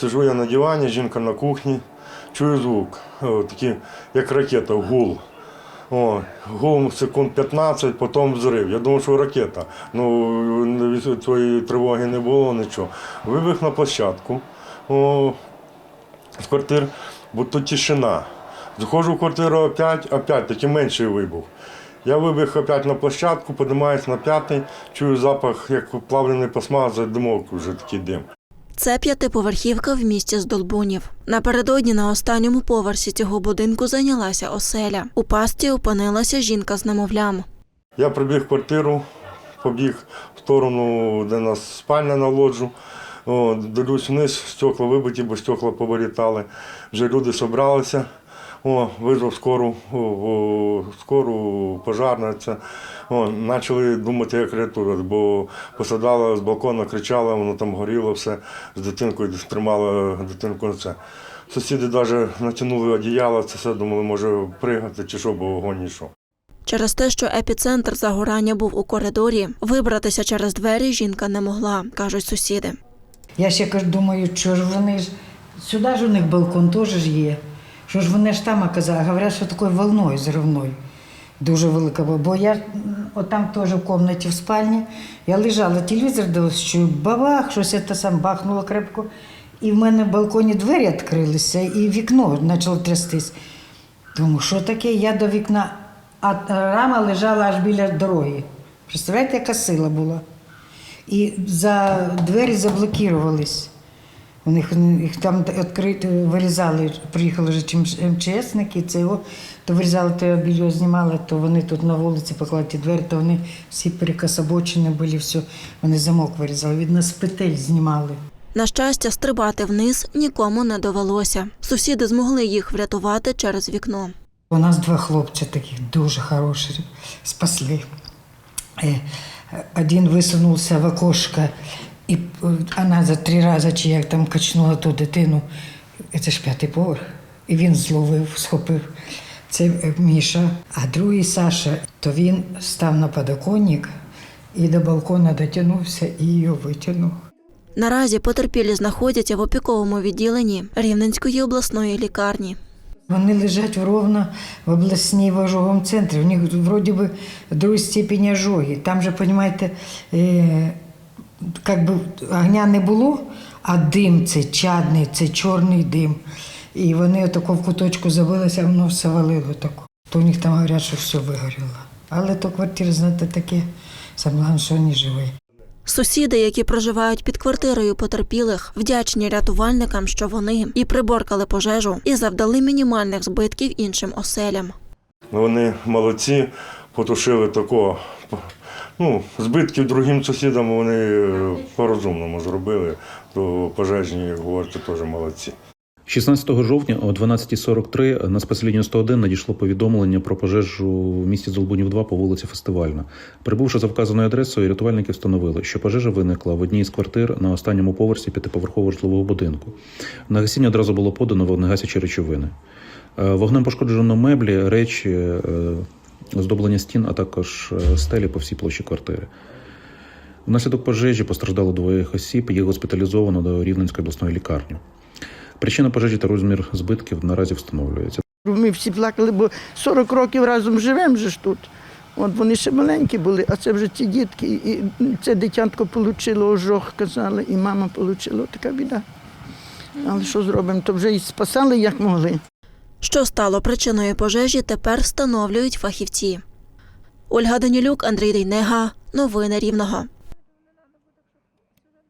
Сижу я на дивані, жінка на кухні, чую звук, такий, як ракета, гул. О, гул секунд 15, потім взрив. Я думав, що ракета. Ну, цієї тривоги не було нічого. Вибіг на площадку о, з квартир, бо тут тишина. Заходжу в квартиру опять, опять таки менший вибух. Я вибіг опять на площадку, піднімаюсь на п'ятий, чую запах, як плавлений пластмас, димок вже такий дим. Це п'ятиповерхівка в місті Здолбунів. Напередодні на останньому поверсі цього будинку зайнялася оселя. У пастці опинилася жінка з немовлям. Я прибіг в квартиру, побіг в сторону, де нас спальня на лоджу. Дивлюсь вниз, стекла вибиті, бо стекла повилітали. Вже люди зібралися. О, визвав скору, о, о, скору пожарна. Це. О, почали думати, як рятувати, бо посадала з балкона, кричала, воно там горіло все, з дитинкою тримала дитинку на це. Сусіди навіть натягнули одіяло, це все думали, може пригати чи що, бо вогонь йшов. Через те, що епіцентр загорання був у коридорі, вибратися через двері жінка не могла, кажуть сусіди. Я ще кажу, думаю, що ж вони ж сюди ж у них балкон теж є. Що ж вони ж там оказали? Говорять, що такою волною зривною. Дуже велика була. Бо я отам теж в кімнаті в спальні. Я лежала, телевізор дивилась, що бабах, щось це сам бахнуло крепко. І в мене в балконі двері відкрилися, і вікно почало трястись. Думаю, що таке? Я до вікна, а рама лежала аж біля дороги. Представляєте, яка сила була? І за двері заблокувались. У них їх там відкрито вирізали, приїхали вже МЧСники, це його, то вирізали, то білье знімали, то вони тут на вулиці поклали ті двері, то вони всі перекособочені були, все, вони замок вирізали, від нас петель знімали. На щастя, стрибати вниз нікому не довелося. Сусіди змогли їх врятувати через вікно. У нас два хлопця таких дуже хороші, спасли. Э, Один висунувся в окошко, і вона за три рази чи як там качнула ту дитину. Це ж п'ятий поверх. І він зловив, схопив. Це е, Міша. А другий Саша, то він став на подоконник і до балкона дотягнувся і її витягнув. Наразі потерпілі знаходяться в опіковому відділенні Рівненської обласної лікарні. Вони лежать ровно в обласній в ожоговому центрі. У них вроді би другої степені ожоги. Там же, розумієте, как би огня не було, а дим це чадний, це чорний дим. І вони отако в куточку забилися, воно все валило тако. То у них там говорять, що все вигоріло. Але то квартира, знаєте, таке, саме головне, що вони живі. Сусіди, які проживають під квартирою потерпілих, вдячні рятувальникам, що вони і приборкали пожежу, і завдали мінімальних збитків іншим оселям. Ну, Вони молодці, потушили такого. Ну, збитків другим сусідам вони е, по-розумному зробили, то пожежні, говорите, теж молодці. 16 жовтня о 12.43 на спецлінію 101 надійшло повідомлення про пожежу в місті Золбунів 2 по вулиці Фестивальна. Прибувши за вказаною адресою, рятувальники встановили, що пожежа виникла в одній з квартир на останньому поверсі п'ятиповерхового житлового будинку. На гасіння одразу було подано вогнегасячі речовини. Е, Вогнем пошкоджено меблі, речі, е, оздоблення стін, а також е, стелі по всій площі квартири. Внаслідок пожежі постраждало двоє осіб, їх госпіталізовано до Рівненської обласної лікарні. Причина пожежі та розмір збитків наразі встановлюється. Ми всі плакали, бо 40 років разом живемо ж тут. От вони ще маленькі були, а це вже ці дітки. І це дитятко отримало ожог, казали, і мама отримала. Така біда. Але що зробимо? То вже і спасали як могли. Що стало причиною пожежі, тепер встановлюють фахівці. Ольга Данілюк, Андрій Дейнега. Новини Рівного.